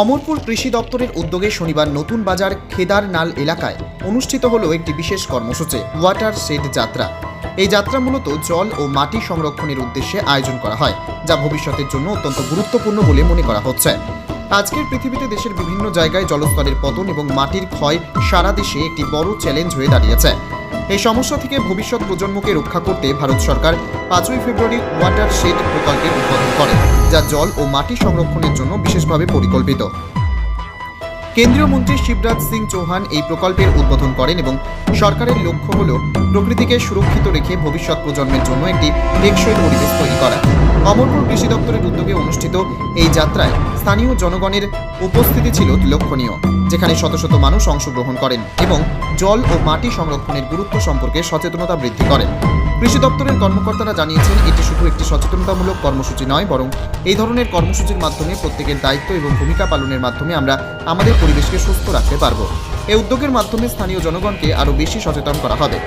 অমরপুর কৃষি দপ্তরের উদ্যোগে শনিবার নতুন বাজার খেদারনাল এলাকায় অনুষ্ঠিত হলো একটি বিশেষ কর্মসূচি ওয়াটার শেড যাত্রা। এই যাত্রা মূলত জল ও মাটি সংরক্ষণের উদ্দেশ্যে আয়োজন করা হয়, যা ভবিষ্যতের জন্য অত্যন্ত গুরুত্বপূর্ণ বলে মনে করা হচ্ছে। আজকের পৃথিবীতে দেশের বিভিন্ন জায়গায় জলস্তরের পতন এবং মাটির ক্ষয় সারা দেশে একটি বড় চ্যালেঞ্জ হয়ে দাঁড়িয়েছে। এই সমস্যা থেকে ভবিষ্যৎ প্রজন্মকে রক্ষা করতে ভারত সরকার পাঁচই ফেব্রুয়ারি ওয়াটার শেড প্রকল্পের উদ্বোধন করে, যা জল ও মাটি সংরক্ষণের জন্য বিশেষভাবে পরিকল্পিত। কেন্দ্রীয় মন্ত্রী শিবরাজ সিং চৌহান এই প্রকল্পের উদ্বোধন করেন এবং সরকারের লক্ষ্য হল প্রকৃতিকে সুরক্ষিত রেখে ভবিষ্যৎ প্রজন্মের জন্য একটি টেকসই পরিবেশ তৈরি করা। অমরপুর কৃষি দপ্তরের উদ্যোগে অনুষ্ঠিত এই যাত্রায় স্থানীয় জনগণের উপস্থিতি ছিল লক্ষণীয়। যেখানে শত শত মানুষ অংশগ্রহণ করেন এবং জল ও মাটি সংরক্ষণের গুরুত্ব সম্পর্কে সচেতনতা বৃদ্ধি করেন। কৃষি দপ্তরের কর্মকর্তারা জানিয়েছেন, এটি শুধু একটি সচেতনতামূলক কর্মসূচি নয়, বরং এই ধরনের কর্মসূচির মাধ্যমে প্রত্যেকের দায়িত্ব এবং ভূমিকা পালনের মাধ্যমে আমরা আমাদের পরিবেশকে সুস্থ রাখতে পারব। এই উদ্যোগের মাধ্যমে স্থানীয় জনগণকে আরও বেশি সচেতন করা হবে,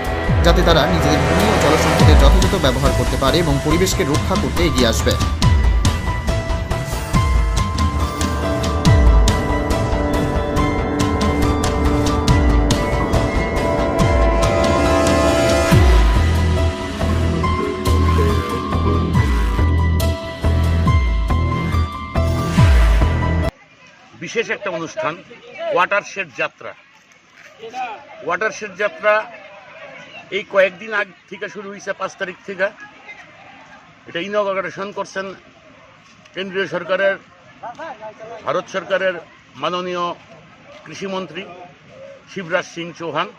যাতে তারা নিজেদের ভূমি ও জলসম্পদের যথাযথ ব্যবহার করতে পারে এবং পরিবেশকে রক্ষা করতে এগিয়ে আসবে। বিশেষ একটা অনুষ্ঠান ওয়াটারশেড যাত্রা। ওয়াটারশেড যাত্রা এই কয়েকদিন আগ থেকে শুরু হয়েছে পাঁচ তারিখ থেকে। এটা ইনগ্রেশন করছেন কেন্দ্রীয় সরকারের, ভারত সরকারের মাননীয় কৃষিমন্ত্রী শিবরাজ সিং চৌহান।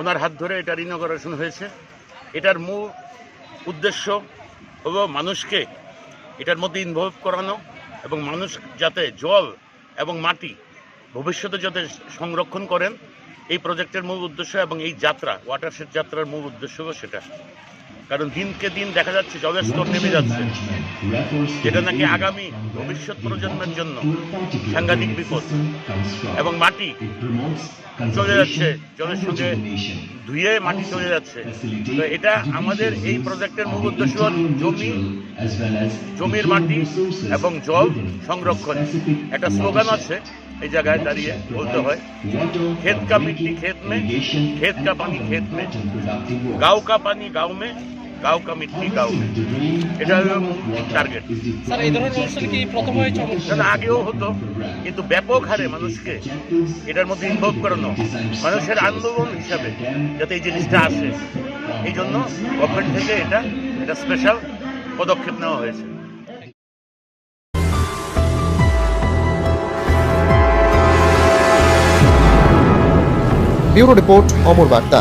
ওনার হাত ধরে এটার ইনগ্রেশন হয়েছে। এটার মূল উদ্দেশ্য হলো মানুষকে এটার মধ্যে ইনভলভ করানো এবং মানুষ যাতে জল এবং মাটি ভবিষ্যতে যাতে সংরক্ষণ করেন, এই প্রজেক্টের মূল উদ্দেশ্য এবং এই যাত্রা ওয়াটারশেড যাত্রার মূল উদ্দেশ্য সেটা। কারণ দিনকে দিন দেখা যাচ্ছে জলের স্তর নেমে যাচ্ছে। যেটা নাকি আগামী ভবিষ্যৎ প্রজন্মের জন্য সাংঘাতিক বিপদ। এবং মাটি চলে যাচ্ছে জলের সঙ্গে ধুয়ে মাটি চলে যাচ্ছে তো এটা আমাদের এই প্রজেক্টের মূল উদ্দেশ্য হল জমি জমির মাটি এবং জল সংরক্ষণ একটা স্লোগান আছে এই জায়গায় দাঁড়িয়ে বলতে হয় खेत का मिट्टी खेत में खेत का पानी खेत में गांव का पानी गांव में কাউ কা মিট্টি কাউ এটা হলো টার্গেট স্যার এই ধরনের অনুষ্ঠান কি প্রথম হয়েছে না আগেও হতো। কিন্তু ব্যাপক হারে মানুষকে এটার মধ্যে ইনভলভ করানো মানুষের আন্দোলন হিসাবে যাতে এই জিনিসটা আসে। এই জন্য গভর্নমেন্ট থেকে এটা এটা স্পেশাল পদক্ষেপ নেওয়া হয়েছে। ব্যুরো রিপোর্ট অমর বার্তা।